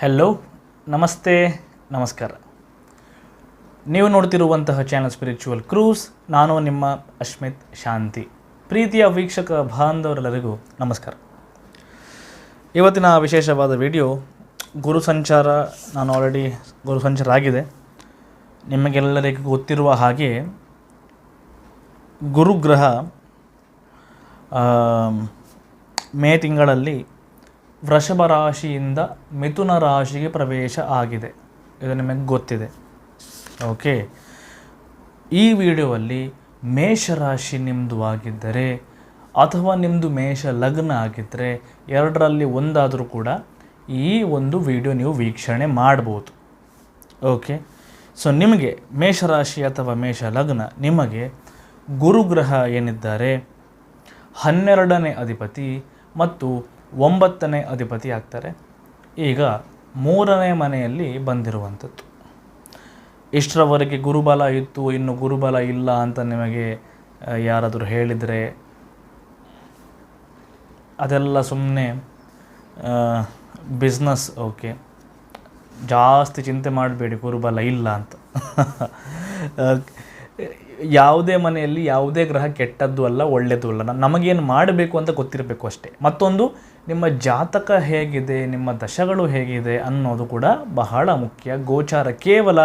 Hello ನಮಸ್ತೆ, ನಮಸ್ಕಾರ. ನೀವು ನೋಡ್ತಿರುವಂತಹ ಚಾನಲ್ ಸ್ಪಿರಿಚುವಲ್ ಕ್ರೂಸ್ ನಾನು ನಿಮ್ಮ ಅಶ್ಮಿತ್ ಶಾಂತಿ. ಪ್ರೀತಿಯ ವೀಕ್ಷಕ ಬಾಂಧವರೆಲ್ಲರಿಗೂ ನಮಸ್ಕಾರ. ಇವತ್ತಿನ ವಿಶೇಷವಾದ ವಿಡಿಯೋ ಗುರು ಸಂಚಾರ, ನಾನು ಆಲ್ರೆಡಿ ಗುರು ಸಂಚಾರ ಆಗಿದೆ ನಿಮಗೆಲ್ಲರಿಗೂ ಗೊತ್ತಿರುವ ಹಾಗೆ, ಗುರುಗ್ರಹ ಮೇ ತಿಂಗಳಲ್ಲಿ ವೃಷಭ ರಾಶಿಯಿಂದ ಮಿಥುನ ರಾಶಿಗೆ ಪ್ರವೇಶ ಆಗಿದೆ. ಇದು ನಿಮಗೆ ಗೊತ್ತಿದೆ. ಓಕೆ ಈ ವಿಡಿಯೋದಲ್ಲಿ ಮೇಷರಾಶಿ ನಿಮ್ಮದು ಆಗಿದ್ದರೆ ಅಥವಾ ನಿಮ್ಮದು ಮೇಷ ಲಗ್ನ ಆಗಿದ್ದರೆ ಎರಡರಲ್ಲಿ ಒಂದಾದರೂ ಕೂಡ ಈ ಒಂದು ವಿಡಿಯೋ ನೀವು ವೀಕ್ಷಣೆ ಮಾಡ್ಬೋದು. ಓಕೆ ಸೊ ನಿಮಗೆ ಮೇಷರಾಶಿ ಅಥವಾ ಮೇಷ ಲಗ್ನ ನಿಮಗೆ ಗುರುಗ್ರಹ ಏನಿದ್ದಾರೆ? ಹನ್ನೆರಡನೇ ಅಧಿಪತಿ ಮತ್ತು ಒಂಬತ್ತನೇ ಅಧಿಪತಿ ಆಗ್ತಾರೆ ಈಗ ಮೂರನೇ ಮನೆಯಲ್ಲಿ ಬಂದಿರುವಂಥದ್ದು. ಇಷ್ಟರವರೆಗೆ ಗುರುಬಲ ಇತ್ತು, ಇನ್ನು ಗುರುಬಲ ಇಲ್ಲ ಅಂತ ನಿಮಗೆ ಯಾರಾದರೂ ಹೇಳಿದರೆ? ಅದೆಲ್ಲ ಸುಮ್ಮನೆ ಬಿಸ್ನೆಸ್ ಓಕೆ ಜಾಸ್ತಿ ಚಿಂತೆ ಮಾಡಬೇಡಿ, ಗುರುಬಲ ಇಲ್ಲ ಅಂತ. ಯಾವುದೇ ಮನೆಯಲ್ಲಿ ಯಾವುದೇ ಗ್ರಹ ಕೆಟ್ಟದ್ದು ಅಲ್ಲ ಒಳ್ಳೆಯದು ಅಲ್ಲ. ನಮಗೇನು ಮಾಡಬೇಕು ಅಂತ ಗೊತ್ತಿರಬೇಕು ಅಷ್ಟೇ. ಮತ್ತೊಂದು, ನಿಮ್ಮ ಜಾತಕ ಹೇಗಿದೆ, ನಿಮ್ಮ ದಶಗಳು ಹೇಗಿದೆ ಅನ್ನೋದು ಕೂಡ ಬಹಳ ಮುಖ್ಯ. ಗೋಚಾರ ಕೇವಲ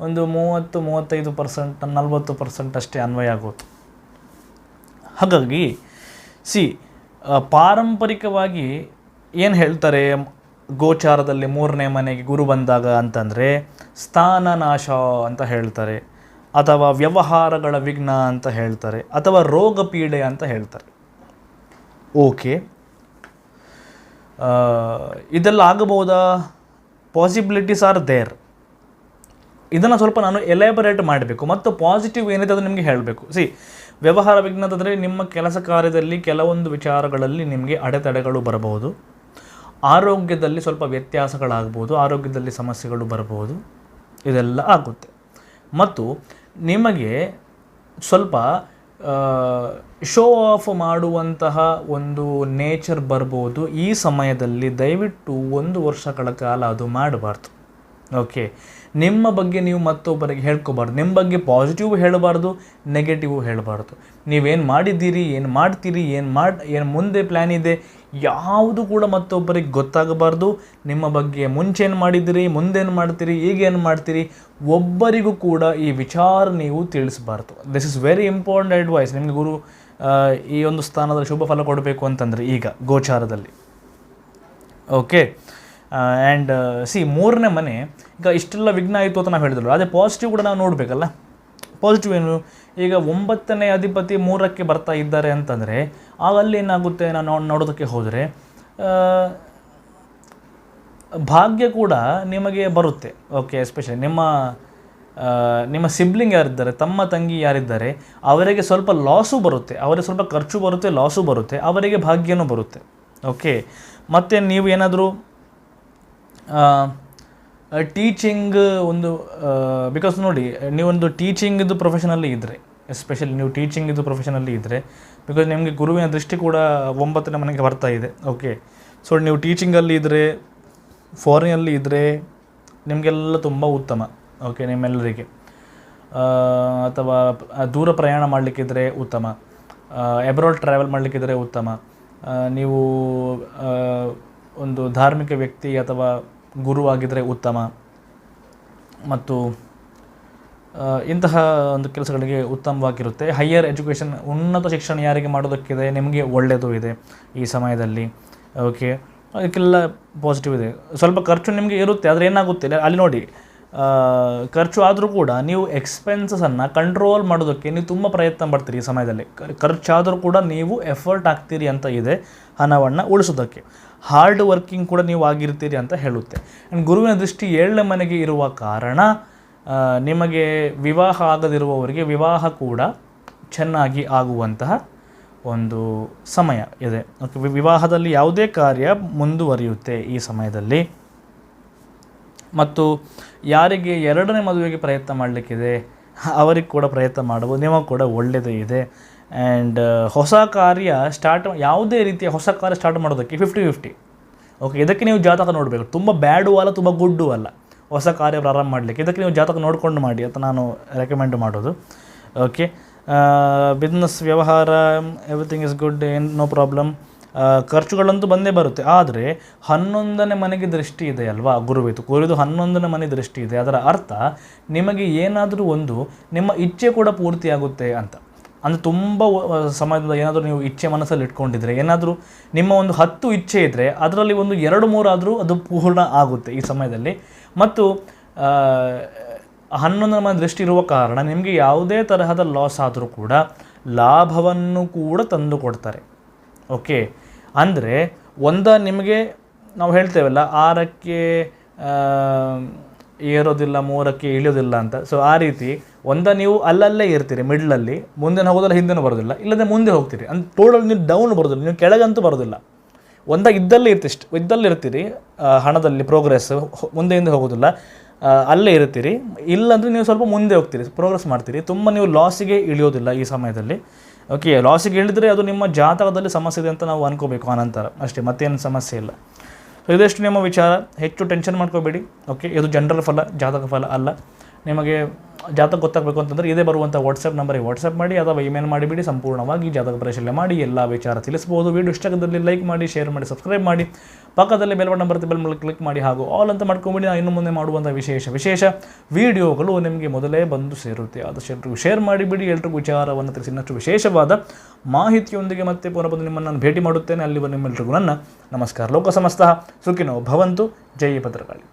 ಒಂದು ಮೂವತ್ತು, ಮೂವತ್ತೈದು ಪರ್ಸೆಂಟ್, ನಲ್ವತ್ತು ಪರ್ಸೆಂಟ್ ಅಷ್ಟೇ ಅನ್ವಯ ಆಗೋದು. ಹಾಗಾಗಿ, ಸಿ ಪಾರಂಪರಿಕವಾಗಿ ಏನು ಹೇಳ್ತಾರೆ? ಗೋಚಾರದಲ್ಲಿ ಮೂರನೇ ಮನೆಗೆ ಗುರು ಬಂದಾಗ ಅಂತಂದರೆ, ಸ್ಥಾನನಾಶ ಅಂತ ಹೇಳ್ತಾರೆ. ಅಥವಾ ವ್ಯವಹಾರಗಳ ವಿಘ್ನ ಅಂತ ಹೇಳ್ತಾರೆ, ಅಥವಾ ರೋಗ ಪೀಡೆ ಅಂತ ಹೇಳ್ತಾರೆ. ಓಕೆ. ಇದೆಲ್ಲ ಆಗಬಹುದಾ? ಪಾಸಿಬಿಲಿಟೀಸ್ ಆರ್ ದೇರ್ ಇದನ್ನು ಸ್ವಲ್ಪ ನಾನು ಎಲೆಬರೇಟ್ ಮಾಡಬೇಕು. ಮತ್ತು ಪಾಸಿಟಿವ್ ಏನಿದೆ ಅದು ನಿಮಗೆ ಹೇಳಬೇಕು. ಸಿ ವ್ಯವಹಾರ ವಿಘ್ನ ಅಂತಂದರೆ ನಿಮ್ಮ ಕೆಲಸ ಕಾರ್ಯದಲ್ಲಿ ಕೆಲವೊಂದು ವಿಚಾರಗಳಲ್ಲಿ ನಿಮಗೆ ಅಡೆತಡೆಗಳು ಬರಬಹುದು. ಆರೋಗ್ಯದಲ್ಲಿ ಸ್ವಲ್ಪ ವ್ಯತ್ಯಾಸಗಳಾಗ್ಬೋದು ಆರೋಗ್ಯದಲ್ಲಿ ಸಮಸ್ಯೆಗಳು ಬರಬಹುದು. ಇದೆಲ್ಲ ಆಗುತ್ತೆ. ಮತ್ತು ನಿಮಗೆ ಸ್ವಲ್ಪ ಶೋ ಆಫ್ ಮಾಡುವಂತಹ ಒಂದು ನೇಚರ್ ಬರ್ಬೋದು ಈ ಸಮಯದಲ್ಲಿ. ದಯವಿಟ್ಟು ಒಂದು ವರ್ಷಗಳ ಕಾಲ ಅದು ಮಾಡಬಾರ್ದು. ಓಕೆ ನಿಮ್ಮ ಬಗ್ಗೆ ನೀವು ಮತ್ತೊಬ್ಬರಿಗೆ ಹೇಳ್ಕೊಬಾರ್ದು. ನಿಮ್ಮ ಬಗ್ಗೆ ಪಾಸಿಟಿವ್ ಹೇಳಬಾರ್ದು ನೆಗೆಟಿವ್ ಹೇಳಬಾರ್ದು. ನೀವೇನು ಮಾಡಿದ್ದೀರಿ, ಏನು ಮಾಡ್ತೀರಿ, ಏನು ಮಾಡಿ, ಏನು ಮುಂದೆ ಪ್ಲ್ಯಾನ್ ಇದೆ ಯಾವುದು ಕೂಡ ಮತ್ತೊಬ್ಬರಿಗೆ ಗೊತ್ತಾಗಬಾರ್ದು. ನಿಮ್ಮ ಬಗ್ಗೆ ಮುಂಚೇನು ಮಾಡಿದ್ದೀರಿ, ಮುಂದೇನು ಮಾಡ್ತೀರಿ, ಈಗೇನು ಮಾಡ್ತೀರಿ, ಒಬ್ಬರಿಗೂ ಕೂಡ ಈ ವಿಚಾರ ನೀವು ತಿಳಿಸಬಾರ್ದು. This is very important advice ನಿಮಗೆ ಗುರು ಈ ಒಂದು ಸ್ಥಾನದಲ್ಲಿ ಶುಭ ಫಲ ಕೊಡಬೇಕು ಅಂತಂದರೆ ಈಗ, ಗೋಚಾರದಲ್ಲಿ. ಓಕೆ ಆ್ಯಂಡ್ ಸಿ ಮೂರನೇ ಮನೆ, ಈಗ ಇಷ್ಟೆಲ್ಲ ವಿಘ್ನ ಆಯಿತು ಅಂತ ನಾವು ಹೇಳಿದ್ರು ಅದೇ ಪಾಸಿಟಿವ್ ಕೂಡ ನಾವು ನೋಡಬೇಕಲ್ಲ? ಪಾಸಿಟಿವ್ ಏನು? ಈಗ ಒಂಬತ್ತನೇ ಅಧಿಪತಿ ಮೂರಕ್ಕೆ ಬರ್ತಾ ಇದ್ದಾರೆ ಅಂತಂದರೆ ಆಗ ಅಲ್ಲಿ ಏನಾಗುತ್ತೆ? ನಾನು ನೋಡೋದಕ್ಕೆ ಹೋದರೆ ಭಾಗ್ಯ ಕೂಡ ನಿಮಗೆ ಬರುತ್ತೆ. ಓಕೆ ಎಸ್ಪೆಷಲಿ ನಿಮ್ಮ ನಿಮ್ಮ ಸಿಬ್ಲಿಂಗ್ ಯಾರಿದ್ದಾರೆ, ತಮ್ಮ ತಂಗಿ ಯಾರಿದ್ದಾರೆ, ಅವರಿಗೆ ಸ್ವಲ್ಪ ಲಾಸು ಬರುತ್ತೆ. ಅವರಿಗೆ ಸ್ವಲ್ಪ ಖರ್ಚು ಬರುತ್ತೆ ಲಾಸು ಬರುತ್ತೆ. ಅವರಿಗೆ ಭಾಗ್ಯನೂ ಬರುತ್ತೆ. ಓಕೆ, ಮತ್ತು ನೀವು ಏನಾದರೂ ಟೀಚಿಂಗ್ ಒಂದು ಬಿಕಾಸ್ ನೋಡಿ, ನೀವೊಂದು ಟೀಚಿಂಗ್ದು ಪ್ರೊಫೆಷನಲ್ಲಿ ಇದ್ದರೆ ಎಸ್ಪೆಷಲಿ ನೀವು ಟೀಚಿಂಗ್ ಇದು ಪ್ರೊಫೆಷನಲ್ಲಿ ಇದ್ದರೆ ಬಿಕಾಸ್ ನಿಮಗೆ ಗುರುವಿನ ದೃಷ್ಟಿ ಕೂಡ ಒಂಬತ್ತನೇ ಮನೆಗೆ ಬರ್ತಾ ಇದೆ. ಓಕೆ ಸೊ ನೀವು ಟೀಚಿಂಗಲ್ಲಿ ಇದ್ದರೆ ಫಾರಿನಲ್ಲಿ ಇದ್ದರೆ ನಿಮಗೆಲ್ಲ ತುಂಬ ಉತ್ತಮ. ಓಕೆ ನಿಮ್ಮೆಲ್ಲರಿಗೆ. ಅಥವಾ ದೂರ ಪ್ರಯಾಣ ಮಾಡಲಿಕ್ಕಿದ್ರೆ ಉತ್ತಮ. ಎಬ್ರಾಡ್ ಟ್ರಾವೆಲ್ ಮಾಡಲಿಕ್ಕಿದ್ರೆ ಉತ್ತಮ. ನೀವು ಒಂದು ಧಾರ್ಮಿಕ ವ್ಯಕ್ತಿ ಅಥವಾ ಗುರುವಾಗಿದ್ದರೆ ಉತ್ತಮ. ಮತ್ತು ಇಂತಹ ಒಂದು ಕೆಲಸಗಳಿಗೆ ಉತ್ತಮವಾಗಿರುತ್ತೆ. ಹೈಯರ್ ಎಜುಕೇಷನ್ ಉನ್ನತ ಶಿಕ್ಷಣ ಯಾರಿಗೆ ಮಾಡೋದಕ್ಕಿದೆ? ನಿಮಗೆ ಒಳ್ಳೆಯದು ಇದೆ ಈ ಸಮಯದಲ್ಲಿ. ಓಕೆ ಅದಕ್ಕೆಲ್ಲ ಪಾಸಿಟಿವ್ ಇದೆ. ಸ್ವಲ್ಪ ಖರ್ಚು ನಿಮಗೆ ಇರುತ್ತೆ, ಆದರೆ ಏನಾಗುತ್ತೆ? ಅಲ್ಲಿ ನೋಡಿ ಖರ್ಚು ಆದರೂ ಕೂಡ ನೀವು ಎಕ್ಸ್ಪೆನ್ಸಸನ್ನು ಕಂಟ್ರೋಲ್ ಮಾಡೋದಕ್ಕೆ ನೀವು ತುಂಬ ಪ್ರಯತ್ನ ಪಡ್ತೀರಿ ಈ ಸಮಯದಲ್ಲಿ. ಖರ್ಚಾದರೂ ಕೂಡ ನೀವು ಎಫರ್ಟ್ ಆಗ್ತೀರಿ ಅಂತ ಇದೆ ಹಣವನ್ನು ಉಳಿಸೋದಕ್ಕೆ. ಹಾರ್ಡ್ ವರ್ಕಿಂಗ್ ಕೂಡ ನೀವು ಆಗಿರ್ತೀರಿ ಅಂತ ಹೇಳುತ್ತೆ. ಆ್ಯಂಡ್ ಗುರುವಿನ ದೃಷ್ಟಿ ಏಳನೇ ಮನೆಗೆ ಇರುವ ಕಾರಣ ನಿಮಗೆ ವಿವಾಹ ಆಗದಿರುವವರಿಗೆ ವಿವಾಹ ಕೂಡ ಚೆನ್ನಾಗಿ ಆಗುವಂತಹ ಒಂದು ಸಮಯ ಇದೆ. ಓಕೆ ವಿವಾಹದಲ್ಲಿ ಯಾವುದೇ ಕಾರ್ಯ ಮುಂದುವರಿಯುತ್ತೆ ಈ ಸಮಯದಲ್ಲಿ. ಮತ್ತು ಯಾರಿಗೆ ಎರಡನೇ ಮದುವೆಗೆ ಪ್ರಯತ್ನ ಮಾಡಲಿಕ್ಕಿದೆ, ಅವರಿಗೆ ಕೂಡ ಪ್ರಯತ್ನ ಮಾಡಬಹುದು ನಿಮಗೆ ಕೂಡ ಒಳ್ಳೆಯದೇ ಇದೆ. ಆ್ಯಂಡ್ ಹೊಸ ಕಾರ್ಯ ಸ್ಟಾರ್ಟ್ ಯಾವುದೇ ರೀತಿಯ ಹೊಸ ಕಾರ್ಯ ಸ್ಟಾರ್ಟ್ ಮಾಡೋದಕ್ಕೆ ಫಿಫ್ಟಿ ಫಿಫ್ಟಿ ಓಕೆ ಇದಕ್ಕೆ ನೀವು ಜಾತಕ ನೋಡಬೇಕು. ತುಂಬ ಬ್ಯಾಡು ಅಲ್ಲ ತುಂಬ ಗುಡ್ಡು ಅಲ್ಲ ಹೊಸ ಕಾರ್ಯ ಪ್ರಾರಂಭ ಮಾಡಲಿಕ್ಕೆ. ಇದಕ್ಕೆ ನೀವು ಜಾತಕ ನೋಡಿಕೊಂಡು ಮಾಡಿ ಅಂತ ನಾನು ರೆಕಮೆಂಡ್ ಮಾಡೋದು. ಓಕೆ ಬಿಸ್ನೆಸ್ ವ್ಯವಹಾರ ಎವ್ರಿಥಿಂಗ್ ಇಸ್ ಗುಡ್ ಏನು ನೋ ಪ್ರಾಬ್ಲಮ್ ಖರ್ಚುಗಳಂತೂ ಬಂದೇ ಬರುತ್ತೆ. ಆದರೆ ಹನ್ನೊಂದನೇ ಮನೆಗೆ ದೃಷ್ಟಿ ಇದೆ ಅಲ್ವಾ ಗುರುವಿತು ಕುರಿದು ಹನ್ನೊಂದನೇ ಮನೆ ದೃಷ್ಟಿ ಇದೆ. ಅದರ ಅರ್ಥ ನಿಮಗೆ ಏನಾದರೂ ಒಂದು ನಿಮ್ಮ ಇಚ್ಛೆ ಕೂಡ ಪೂರ್ತಿಯಾಗುತ್ತೆ ಅಂತ. ಅಂದರೆ ತುಂಬ ಸಮಯದಿಂದ ಏನಾದರೂ ನೀವು ಇಚ್ಛೆ ಮನಸ್ಸಲ್ಲಿ ಇಟ್ಕೊಂಡಿದ್ರೆ, ಏನಾದರೂ ನಿಮ್ಮ ಒಂದು ಹತ್ತು ಇಚ್ಛೆ ಇದ್ದರೆ ಅದರಲ್ಲಿ ಒಂದು ಎರಡು ಮೂರಾದರೂ ಅದು ಪೂರ್ಣ ಆಗುತ್ತೆ ಈ ಸಮಯದಲ್ಲಿ. ಮತ್ತು ಹನ್ನೊಂದರ ಮನೆ ದೃಷ್ಟಿ ಇರುವ ಕಾರಣ ನಿಮಗೆ ಯಾವುದೇ ತರಹದ ಲಾಸ್ ಆದರೂ ಕೂಡ ಲಾಭವನ್ನು ಕೂಡ ತಂದು ಕೊಡ್ತಾರೆ. ಓಕೆ? ಅಂದರೆ ಒಂದ ನಿಮಗೆ ನಾವು ಹೇಳ್ತೇವಲ್ಲ, ಆರಕ್ಕೆ ಏರೋದಿಲ್ಲ, ಮೂರಕ್ಕೆ ಇಳಿಯೋದಿಲ್ಲ ಅಂತ. ಸೊ ಆ ರೀತಿ ಒಂದ ನೀವು ಅಲ್ಲಲ್ಲೇ ಇರ್ತೀರಿ ಮಿಡ್ಲಲ್ಲಿ ಮುಂದೆ ಹೋಗೋದಿಲ್ಲ ಹಿಂದೆನೂ ಬರೋದಿಲ್ಲ. ಇಲ್ಲದೆ ಮುಂದೆ ಹೋಗ್ತೀರಿ. ಅಂದ್ರೆ ಟೋಟಲ್ ನೀವು ಡೌನ್ ಬರೋದಿಲ್ಲ, ನೀವು ಕೆಳಗಂತೂ ಬರೋದಿಲ್ಲ. ಒಂದ ಇದ್ದಲ್ಲೇ ಇರ್ತಿ, ಇಷ್ಟು ಇದ್ದಲ್ಲಿ ಇರ್ತೀರಿ ಹಣದಲ್ಲಿ ಪ್ರೋಗ್ರೆಸ್ ಮುಂದೆ ಹಿಂದೆ ಹೋಗೋದಿಲ್ಲ. ಅಲ್ಲೇ ಇರ್ತೀರಿ. ಇಲ್ಲಾಂದರೆ ನೀವು ಸ್ವಲ್ಪ ಮುಂದೆ ಹೋಗ್ತೀರಿ ಪ್ರೋಗ್ರೆಸ್ ಮಾಡ್ತೀರಿ. ತುಂಬ ನೀವು ಲಾಸಿಗೆ ಇಳಿಯೋದಿಲ್ಲ ಈ ಸಮಯದಲ್ಲಿ. ಓಕೆ ಲಾಸಿಗೆ ಇಳಿದ್ರೆ ಅದು ನಿಮ್ಮ ಜಾತಕದಲ್ಲಿ ಸಮಸ್ಯೆ ಇದೆ ಅಂತ ನಾವು ಅನ್ಕೋಬೇಕು ಆನಂತರ ಅಷ್ಟೇ, ಮತ್ತೇನು ಸಮಸ್ಯೆ ಇಲ್ಲ. ಇದಷ್ಟು ನಿಮ್ಮ ವಿಚಾರ ಹೆಚ್ಚು ಟೆನ್ಷನ್ ಮಾಡ್ಕೋಬೇಡಿ ಓಕೆ ಇದು ಜನರಲ್ ಫಲ ಜಾತಕ ಫಲ ಅಲ್ಲ. ನಿಮಗೆ ಜಾತಕ ಗೊತ್ತಾಗಬೇಕು ಅಂತಂದರೆ ಇದೇ ಬರುವಂಥ ವಾಟ್ಸಪ್ ನಂಬರಿಗೆ ವಾಟ್ಸಪ್ ಮಾಡಿ ಅಥವಾ ಇಮೇಲ್ ಮಾಡಿಬಿಡಿ, ಸಂಪೂರ್ಣವಾಗಿ ಜಾತಕ ಪರಿಶೀಲನೆ ಮಾಡಿ, ಎಲ್ಲ ವಿಚಾರ ತಿಳಿಸ್ಬೋದು. ವೀಡಿಯೋ ಇಷ್ಟದಲ್ಲಿ ಲೈಕ್ ಮಾಡಿ ಶೇರ್ ಮಾಡಿ ಸಬ್ಸ್ಕ್ರೈಬ್ ಮಾಡಿ. ಪಕ್ಕದಲ್ಲಿ ಬೆಲ್ ನಂಬರ್ ಬರುತ್ತೆ ಬೆಲ್ ಮೇಲೆ ಕ್ಲಿಕ್ ಮಾಡಿ ಹಾಗೂ ಆಲ್ ಅಂತ ಮಾಡ್ಕೊಂಬಿಡಿ. ನಾನು ಇನ್ನು ಮುಂದೆ ಮಾಡುವಂಥ ವಿಶೇಷ ವಿಶೇಷ ವಿಡಿಯೋಗಳು ನಿಮಗೆ ಮೊದಲೇ ಬಂದು ಸೇರುತ್ತೆ. ಆದಷ್ಟು ಎಲ್ರಿಗೂ ಶೇರ್ ಮಾಡಿಬಿಡಿ, ಎಲ್ರಿಗೂ ವಿಚಾರವನ್ನು ತಿಳಿಸಿ. ಇನ್ನಷ್ಟು ವಿಶೇಷವಾದ ಮಾಹಿತಿಯೊಂದಿಗೆ ಮತ್ತೆ ಪುನಃ ಬಂದು ನಿಮ್ಮನ್ನು ನಾನು ಭೇಟಿ ಮಾಡುತ್ತೇನೆ. ಅಲ್ಲಿ ನಿಮ್ಮೆಲ್ಲರಿಗೂ ನನ್ನ ನಮಸ್ಕಾರ. ಲೋಕ ಸಮಸ್ತ ಸುಖಿನೋ ಭವಂತು. ಜೈ ಭದ್ರಕಾಳಿ.